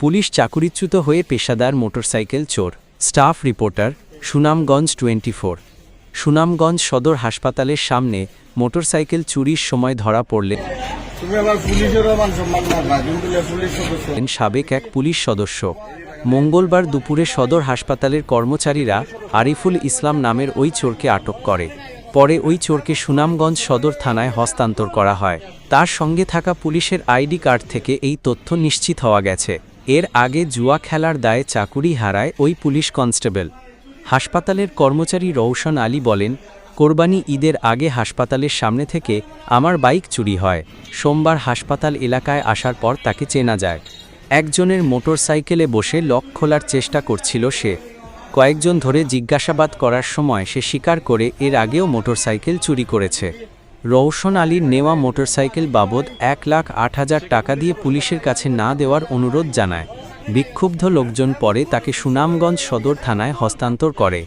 Police চাকুরিচ্যুত হয়ে পেশাদার motorcycle চোর। Staff reporter Sunamganj twenty four Sunamganj সদর হাসপাতালের সামনে মোটরসাইকেল চুরির সময় ধরা পড়লেন সাবেক এক পুলিশ সদস্য। মঙ্গলবার দুপুরে সদর হাসপাতালের কর্মচারীরা আরিফুল ইসলাম নামের ওই চোরকে আটক করে। পরে ওই চোরকে সুনামগঞ্জ সদর থানায় হস্তান্তর করা হয়। তার সঙ্গে থাকা পুলিশের আইডি কার্ড থেকে এই তথ্য নিশ্চিত হওয়া গেছে। এর আগে জুয়া খেলার দায়ে চাকুরি হারায় ওই পুলিশ কনস্টেবল। হাসপাতালের কর্মচারী রৌশন আলী বলেন, কোরবানি ঈদের আগে হাসপাতালের সামনে থেকে আমার বাইক চুরি হয়। সোমবার হাসপাতাল এলাকায় আসার পর তাকে চেনা যায়। একজনের মোটরসাইকেলে বসে লক খোলার চেষ্টা করছিল সে। কয়েকজন ধরে জিজ্ঞাসাবাদ করার সময় সে স্বীকার করে এর আগেও মোটরসাইকেল চুরি করেছে। রৌশন আলীর নেওয়া মোটরসাইকেল বাবদ এক লাখ আট হাজার টাকা দিয়ে পুলিশের কাছে না দেওয়ার অনুরোধ জানায়। বিক্ষুব্ধ লোকজন পরে তাকে সুনামগঞ্জ সদর থানায় হস্তান্তর করে।